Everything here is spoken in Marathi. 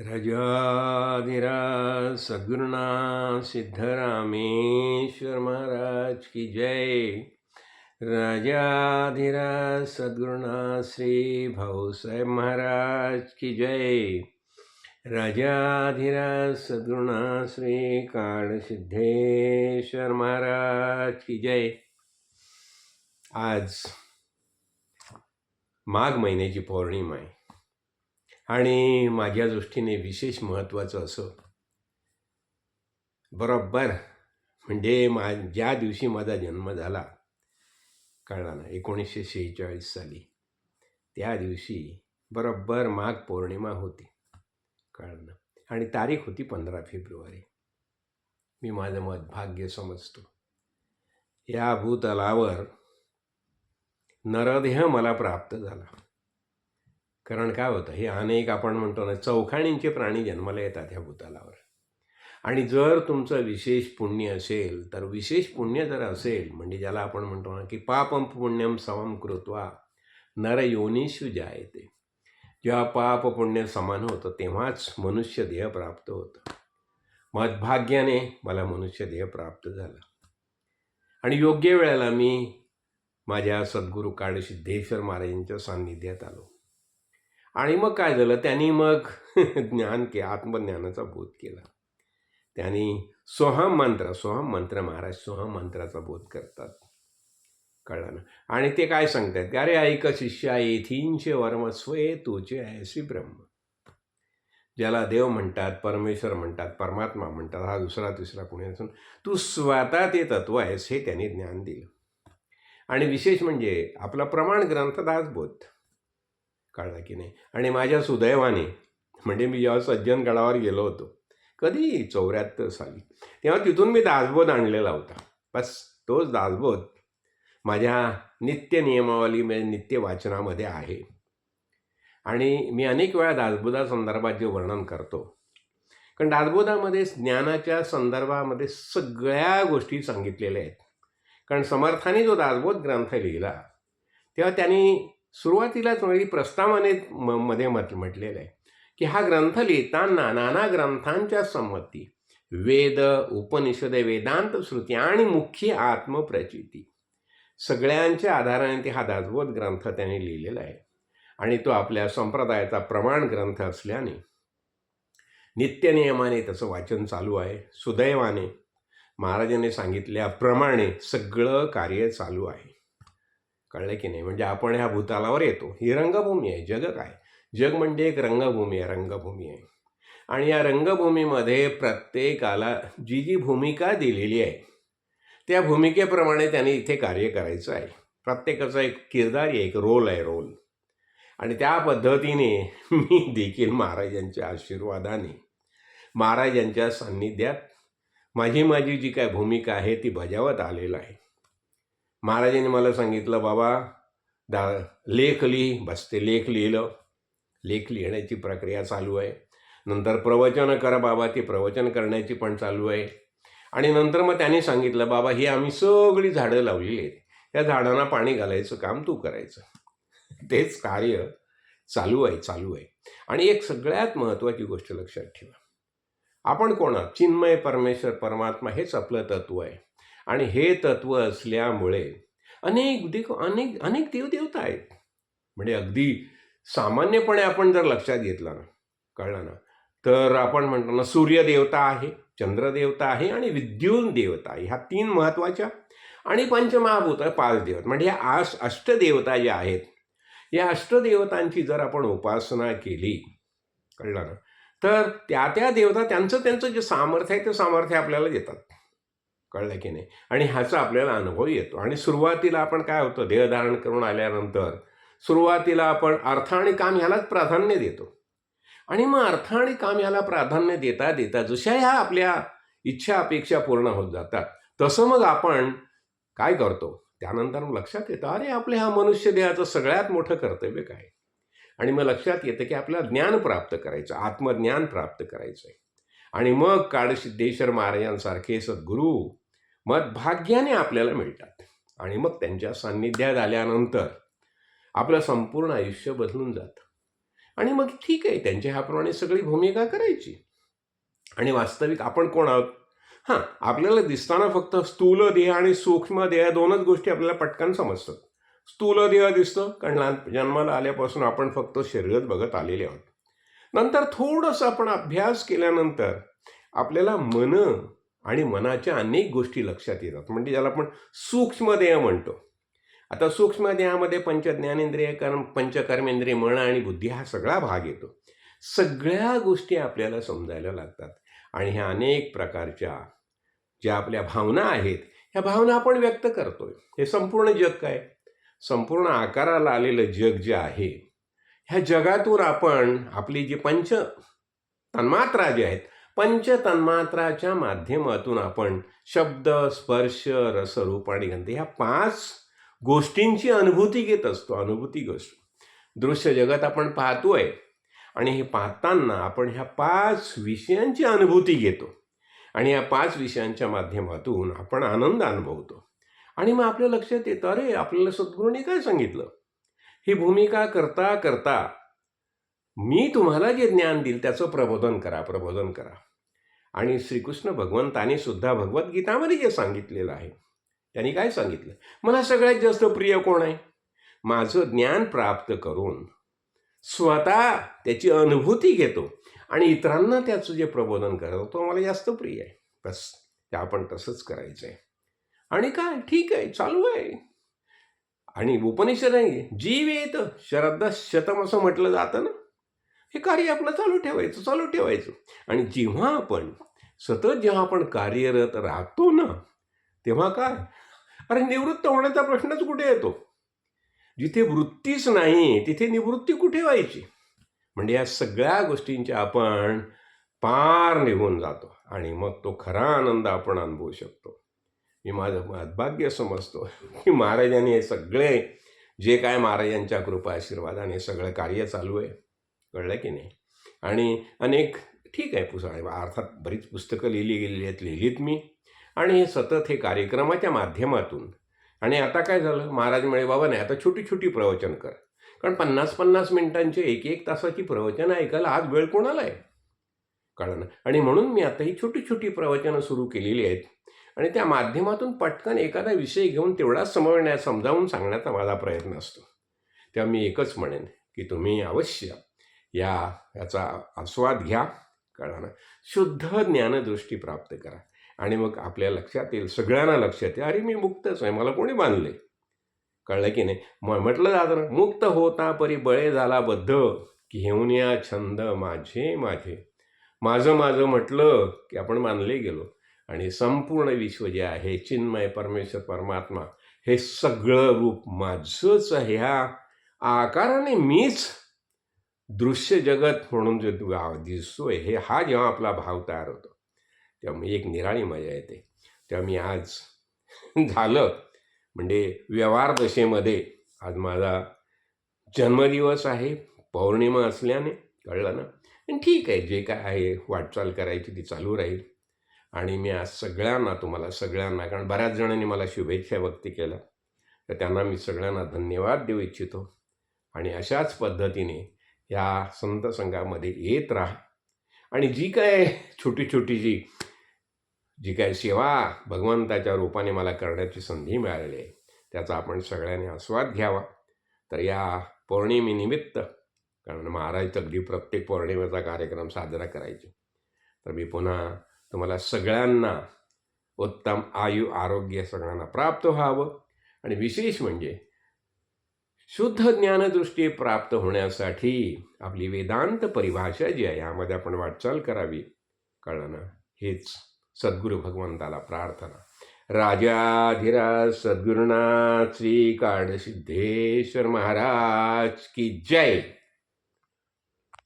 रजाधिरा सद्गुरुनाथ सिद्धरामेश्वर महाराज की जय। राजाधिराज सद्गुरुनाथ श्री भाऊसाहेब महाराज की जय। राजाधिराज सद्गुरुनाथ श्री काळसिद्धेश्वर महाराज की जय। आज माघ महिन्याची पौर्णिमा आहे। आणि माझ्या दृष्टीने विशेष महत्त्वाचं असं. बरोबर. म्हणजे मा ज्या दिवशी माझा जन्म झाला कळला ना एकोणीसशे शेहेचाळीस साली. त्या दिवशी बरोबर माघ पौर्णिमा होती. कळलं ना. आणि तारीख होती पंधरा फेब्रुवारी. मी माझं मत भाग्य समजतो. या भूतलावर नरदेह मला प्राप्त झाला. कारण काय होतं हे अनेक आपण म्हणतो ना चौखाणींचे प्राणी जन्माला येतात ह्या भूतालावर. आणि जर तुमचं विशेष पुण्य असेल तर विशेष पुण्य जर असेल म्हणजे ज्याला आपण म्हणतो ना की पापम पुण्यम समम कृत्वा नर योनिषु जायते. जेव्हा पाप पुण्य समान होतं तेव्हाच मनुष्य देह प्राप्त होतं. मदभाग्याने मला मनुष्य देह प्राप्त झाला. आणि योग्य वेळेला मी माझ्या सद्गुरू काळसिद्धेश्वर महाराजांच्या सान्निध्यात आलो. आणि मग काय झालं? त्यांनी मग ज्ञान के आत्मज्ञानाचा बोध केला. त्यांनी सोहम मंत्र सोहम मंत्र महाराज सोहम मंत्राचा बोध करतात. कळलं ना? आणि ते काय सांगतात की अरे ऐक शिष्या येथींचे वर्मस्वे तुचे ऐसी ब्रह्म. ज्याला देव म्हणतात परमेश्वर म्हणतात परमात्मा म्हणतात हा दुसरा तिसरा कोणी असून तू स्वतः ते तत्व आहेस हे त्यांनी ज्ञान दिलं. आणि विशेष म्हणजे आपला प्रमाण ग्रंथ दासबोध. कळला की नाही. आणि माझ्या सुदैवाने म्हणजे मी जेव्हा सज्जन गडावर गेलो होतो. कधी? चौऱ्याहत्तर साली. तेव्हा तिथून मी दासबोध आणलेला होता. बस तोच दासबोध माझ्या नित्य नियमावली म्हणजे नित्य वाचनामध्ये आहे. आणि मी अनेक वेळा दासबोधा संदर्भात जे वर्णन करतो. कारण दासबोधामध्ये ज्ञानाच्या संदर्भामध्ये सगळ्या गोष्टी सांगितलेल्या आहेत. कारण समर्थाने जो दासबोध ग्रंथ लिहिला तेव्हा त्यांनी सुरुवातीलाच म्हणजे प्रस्तावाने म मध्ये म्हट म्हटलेलं आहे की हा ग्रंथ लिहिताना नाना ग्रंथांच्या संमती वेद उपनिषदे वेदांत श्रुती आणि मुख्य आत्मप्रचिती. सगळ्यांच्या आधाराने ते हा दासबोध ग्रंथ त्यांनी लिहिलेला आहे. आणि तो आपल्या संप्रदायाचा प्रमाण ग्रंथ असल्याने नित्यनियमाने त्याचं वाचन चालू आहे. सुदैवाने महाराजांनी सांगितल्याप्रमाणे सगळं कार्य चालू आहे. कळलं की नाही? म्हणजे आपण ह्या भूतालावर येतो. ही रंगभूमी आहे. जग काय? जग म्हणजे एक रंगभूमी आहे रंगभूमी आहे. आणि या रंगभूमीमध्ये प्रत्येकाला जी जी भूमिका दिलेली आहे त्या भूमिकेप्रमाणे त्यांनी इथे कार्य करायचं आहे. प्रत्येकाचा एक किरदार आहे एक रोल आहे रोल. आणि त्या पद्धतीने मी देखील महाराजांच्या आशीर्वादाने महाराजांच्या सान्निध्यात माझी माझी जी काय भूमिका आहे ती बजावत आलेलं आहे. महाराजांनी मला सांगितलं बाबा दा लेख लिही. बस ते लेख लिहिलं. लेख लिहिण्याची प्रक्रिया चालू आहे. नंतर प्रवचन करा बाबा ती प्रवचन करण्याची पण चालू आहे. आणि नंतर मग त्यांनी सांगितलं बाबा ही आम्ही सगळी झाडं लावलेली आहेत. त्या झाडांना पाणी घालायचं काम तू करायचं. तेच कार्य चालू आहे चालू आहे. आणि एक सगळ्यात महत्त्वाची गोष्ट लक्षात ठेवा. आपण कोणा चिन्मय परमेश्वर परमात्मा हेच आपलं तत्व आहे. आणि हे तत्व असल्यामुळे अनेक देख अनेक अनेक देवदेवता आहेत. म्हणजे अगदी सामान्यपणे आपण जर लक्षात घेतलं ना कळलं ना तर आपण म्हणतो ना सूर्यदेवता आहे चंद्रदेवता आहे आणि विद्युन देवता ह्या तीन महत्त्वाच्या आणि पंचमहाभूत पाच देवता म्हणजे ह्या आस अष्टदेवता ज्या आहेत या अष्टदेवतांची जर आपण उपासना केली कळलं ना तर त्या त्या देवता त्यांचं त्यांचं जे सामर्थ्य आहे ते सामर्थ्य आपल्याला देतात. कळलं की नाही. आणि ह्याचा आपल्याला अनुभव येतो. आणि सुरुवातीला आपण काय होतं? देहधारण करून आल्यानंतर सुरुवातीला आपण अर्थ आणि काम ह्यालाच प्राधान्य देतो. आणि मग अर्थ आणि काम ह्याला प्राधान्य देता देता जशा ह्या आपल्या इच्छा अपेक्षा पूर्ण होत जातात तसं मग आपण काय करतो? त्यानंतर मग लक्षात येतं अरे आपलं ह्या मनुष्य देहाचं सगळ्यात मोठं कर्तव्य काय? आणि मग लक्षात येतं की आपल्याला ज्ञान प्राप्त करायचं आत्मज्ञान प्राप्त करायचं आहे आणि मग काळसिद्धेश्वर महाराजांसारखे सद्गुरू मग भाग्याने आपल्याला मिळतात. आणि मग त्यांच्या सान्निध्यात आल्यानंतर आपलं संपूर्ण आयुष्य बदलून जातं. आणि मग ठीक आहे त्यांच्या ह्याप्रमाणे सगळी भूमिका करायची. आणि वास्तविक आपण कोण आहोत? हां आपल्याला दिसताना फक्त स्थूल देह आणि सूक्ष्म देह दोनच गोष्टी आपल्याला पटकन समजतात. स्थूल देह दिसतं कारण लहान जन्माला आल्यापासून आपण फक्त शरीरच बघत आलेले आहोत. नंतर थोडंसं आपण अभ्यास केल्यानंतर आपल्याला मन आणि मनाच्या अनेक गोष्टी लक्षात येतात. म्हणजे ज्याला आपण सूक्ष्मदेह म्हणतो. आता सूक्ष्मदेहामध्ये पंचज्ञानेंद्रिय कर्म पंचकर्मेंद्रिय मन आणि बुद्धी हा सगळा भाग येतो. सगळ्या गोष्टी आपल्याला समजायला लागतात. आणि ह्या अनेक प्रकारच्या ज्या आपल्या भावना आहेत ह्या भावना आपण व्यक्त करतोय. हे संपूर्ण जग काय? संपूर्ण आकाराला आलेलं जग जे आहे ह्या जगातून आपण आपली जी पंच तन्मात्रा जे आहेत पंचतन्मात्राच्या माध्यमातून आपण शब्द स्पर्श रसरूप आणि गंध ह्या पाच गोष्टींची अनुभूती घेत असतो अनुभूती गोष्ट. दृश्य जगत आपण पाहतोय आणि हे पाहताना आपण ह्या पाच विषयांची अनुभूती घेतो आणि या पाच विषयांच्या माध्यमातून आपण आनंद अनुभवतो. आणि मग आपल्या लक्षात येतं अरे आपल्याला सद्गुरूंनी काय सांगितलं? ही भूमिका करता करता मी तुम्हाला जे ज्ञान देईल त्याचं प्रबोधन करा प्रबोधन करा. आणि श्रीकृष्ण भगवंताने सुद्धा भगवद्गीतामध्ये जे सांगितलेलं आहे त्यांनी काय सांगितलं? मला सगळ्यात जास्त प्रिय कोण आहे? माझं ज्ञान प्राप्त करून स्वतः त्याची अनुभूती घेतो आणि इतरांना त्याचं जे प्रबोधन करतो तो मला जास्त प्रिय आहे. बस ते आपण तसंच करायचं आहे आणि काय? ठीक आहे चालू आहे. आणि उपनिषद आहे जीव येतं शरद शतम असं म्हटलं जातं ना? हे कार्य आपलं चालू ठेवायचं चालू ठेवायचं. आणि जेव्हा आपण सतत जेव्हा आपण कार्यरत राहतो ना तेव्हा काय? अरे निवृत्त होण्याचा प्रश्नच कुठे येतो? जिथे वृत्तीच नाही तिथे निवृत्ती कुठे व्हायची? म्हणजे या सगळ्या गोष्टींच्या आपण पार निघून जातो आणि मग तो खरा आनंद आपण अनुभवू शकतो. मी माझं भाग्य समजतो की महाराजांनी हे सगळे जे काय महाराजांच्या कृपा आशीर्वादाने सगळं कार्य चालू आहे. कळलं की नाही. आणि अनेक ठीक आहे पुस्तक अर्थात बरीच पुस्तकं लिहिली गेलेली आहेत लिहिलीत मी. आणि हे सतत हे कार्यक्रमाच्या माध्यमातून. आणि आता काय झालं? महाराज म्हणे बाबा नाही आता छोटी छोटी प्रवचन कर. कारण पन्नास पन्नास मिनिटांचे एक एक तासाची प्रवचनं ऐकायला आज वेळ कोणाला आहे? कळणं आणि म्हणून मी आता ही छोटी छोटी प्रवचनं सुरू केलेली आहेत. आणि त्या माध्यमातून पटकन एखादा विषय घेऊन तेवढाच समजण्या समजावून सांगण्याचा माझा प्रयत्न असतो. तेव्हा मी एकच म्हणेन की तुम्ही अवश्य या याचा आस्वाद घ्या कळलं. ना शुद्ध ज्ञानदृष्टी प्राप्त करा. आणि मग आपल्या लक्षात येईल सगळ्यांना लक्षात येईल अरे मी मुक्तच आहे. मला कोणी बांधले कळलं की नाही? म्हटलं जातं ना मुक्त होता परी बळे झाला बद्ध. घेऊन या छंद माझे माझे. माझं माझं म्हटलं की आपण बांधले गेलो. आणि संपूर्ण विश्व जे आहे चिन्मय परमेश्वर परमात्मा हे सगळं रूप माझंच ह्या आकाराने मीच दृश्य जगत म्हणून जे दिसतोय हे हा जेव्हा आपला भाव तयार होतो तेव्हा मी एक निराळी मजा येते तेव्हा मी आज झालं म्हणजे व्यवहार दशेमध्ये आज माझा जन्मदिवस आहे पौर्णिमा असल्याने कळलं ना? ठीक आहे जे काय आहे वाटचाल करायची ती चालू राहील. आणि मी आज सगळ्यांना तुम्हाला सगळ्यांना कारण बऱ्याच जणांनी मला शुभेच्छा व्यक्त केल्या. तर त्यांना मी सगळ्यांना धन्यवाद देऊ इच्छितो. आणि अशाच पद्धतीने या संत संघामध्ये येत राहा. आणि जी काय छोटी छोटी जी जी काय सेवा भगवंताच्या रूपाने मला करण्याची संधी मिळालेली आहे त्याचा आपण सगळ्यांनी आस्वाद घ्यावा. तर या पौर्णिमेनिमित्त कारण महाराज अगदी प्रत्येक पौर्णिमेचा कार्यक्रम साजरा करायचे. तर मी पुन्हा तुम्हाला सगळ्यांना उत्तम आयु आरोग्य सगळ्यांना प्राप्त व्हावं. आणि विशेष म्हणजे शुद्ध ज्ञानदृष्टी प्राप्त होण्यासाठी आपली वेदांत परिभाषा जी आहे यामध्ये आपण वाटचाल करावी. कळलं ना? हेच सद्गुरू भगवंताला प्रार्थना. राजाधिराज सद्गुरुनाथ श्री सिद्धेश्वर महाराज की जय!